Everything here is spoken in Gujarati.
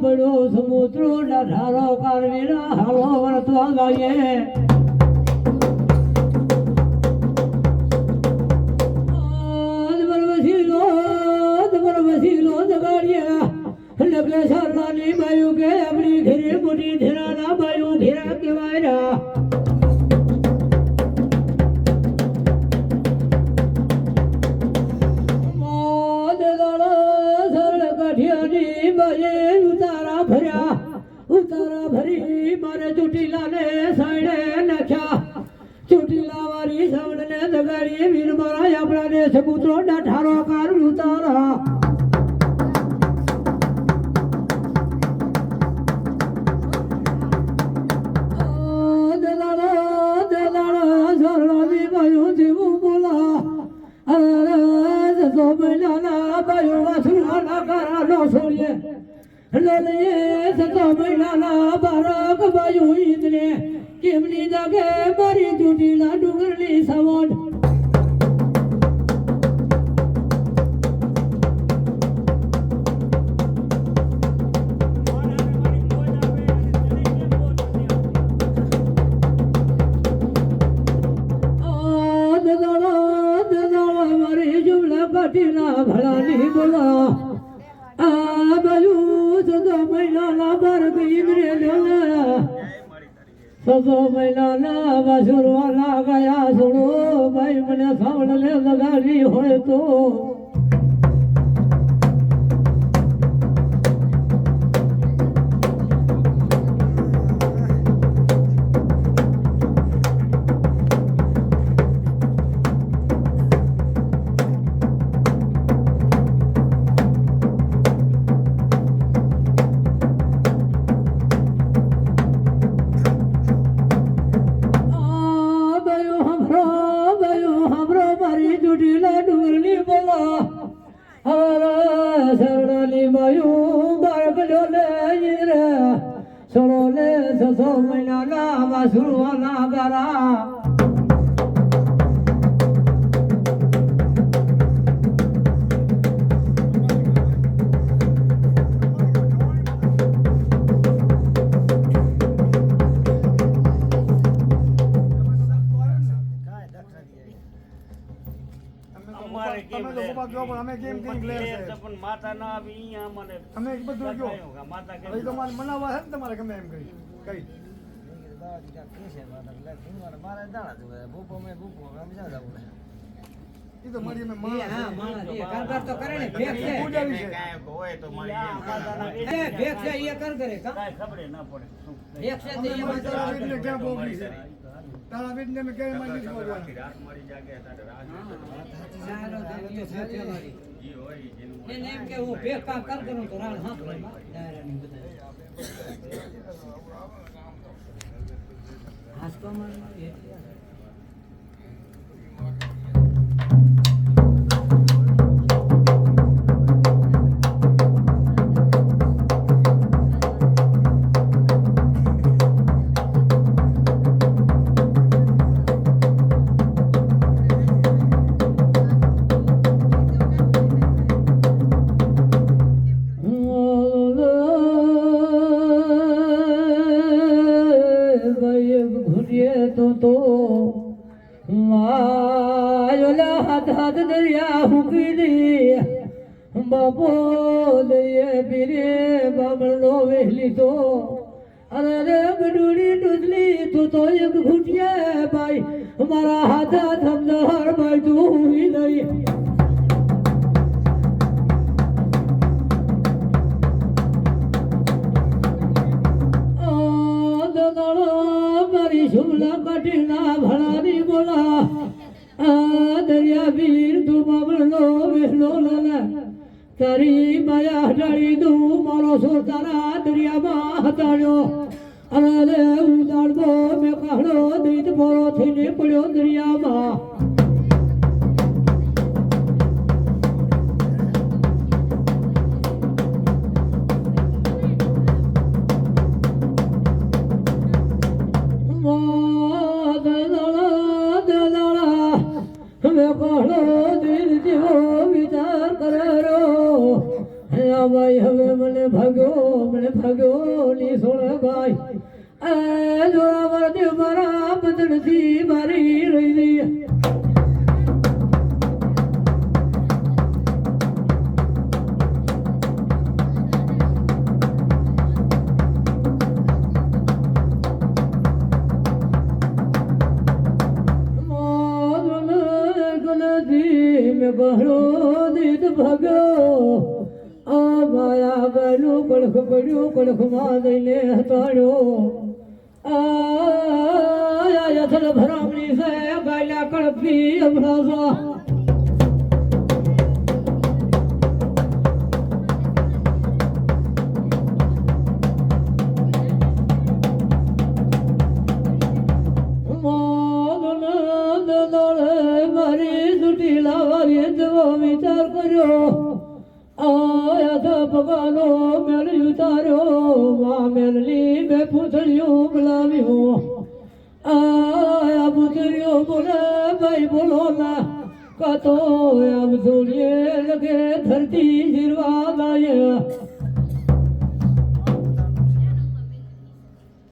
પડ્યો સમુદ્રો ઢારો કારવીરા હાલો વર્તવા લાગે અદબર વસીલો અદબર વસીલો જગાડ્યા લગે સરનાની બાયુ કે આપણી ઘેરે મોટી ધેરાના બાયુ ઘેરા કહેવાય ઉતારા ભરી મારે ચોટીલાને સાઈડે નાખ્યા. ચૂંટીલા વાળી સાવડને દગાડી વીર મારા આપણાને સબૂતરો ઠારો કાર ઉતારા લોલીએ સતો મહિનાના બારક બાયુ ઈદને. કેમની જાગે મારી ચૂંટીલા ડુંગરની કાઠીના ભલાની બોલા. આ સદો મહિનાના બાર ગઈ રે સદો મહિનાના વાસુરવાના ગયા સુણો. ભાઈ મને સાવડને લગાડી હોય તો હરા શરણાની બાયું બાળકડો લે રે સણો લે સસો મહિનાના વાસુરવાના ગારા. અમારે કેમ તમે તો પપ્પા કહો પણ અમે કેમ કેમ લે ક્લિયર પણ માતા ના આવી અહીંયા મને તમે બધું કહો. બતાવ્યું કે માતા તમારે મનાવવા છે ને તમારે ગમે એમ કર તો કરે છે. છે છે ખબરે ના પડે તારા તારા અમે ક્યાંય મારી નથી ભોગવવાની. રાત મળી જાગે ત્યારે રાત એને એમ કે હું બે કામ કર કરું તો રાણ હાથ ડાયરાની બધા. હાસકો મારનો તો તો. માયોલા હાથ હાથ દરિયા હુકી દે બાપો દઈએ પીરે બામણનો વહેલી તો. અરે રે ગડુડી ડુદલી તું તો એક ઘૂંટિયા ભાઈ મારા હાથ હાથ સમજાર ભાઈ તું નહીં તારી માયા હટાડી દઉં, મારો સો તારા દરિયામાં હટાડ્યો અને ઉદાડવો મેં કાઢો દૈત પોરો થઈને પડ્યો દરિયામાં. ભાઈ હવે મને ભાગ્યો મને ભાગ્યો ની સોળ ભાઈ એ જોરાવર દેવ મારા બદનથી મારી રહી રહી મોદન ગલતી મે બહરો દીદ ભગો આ માયા ગલું કડખ પડ્યું કડખમાં દઈને હતાડ્યો. આ યથલ ભરામણી સે ગાયલા કડપી અભરાસા. ભગવાનો મેળ ઉતાર્યો મા મેળની બે પૂતળીઓ બોલાવ્યો. આ પૂતળીઓ બોલે, ભાઈ બોલો ના કતો આમ ધૂળીએ લગે ધરતી જીરવા લાય.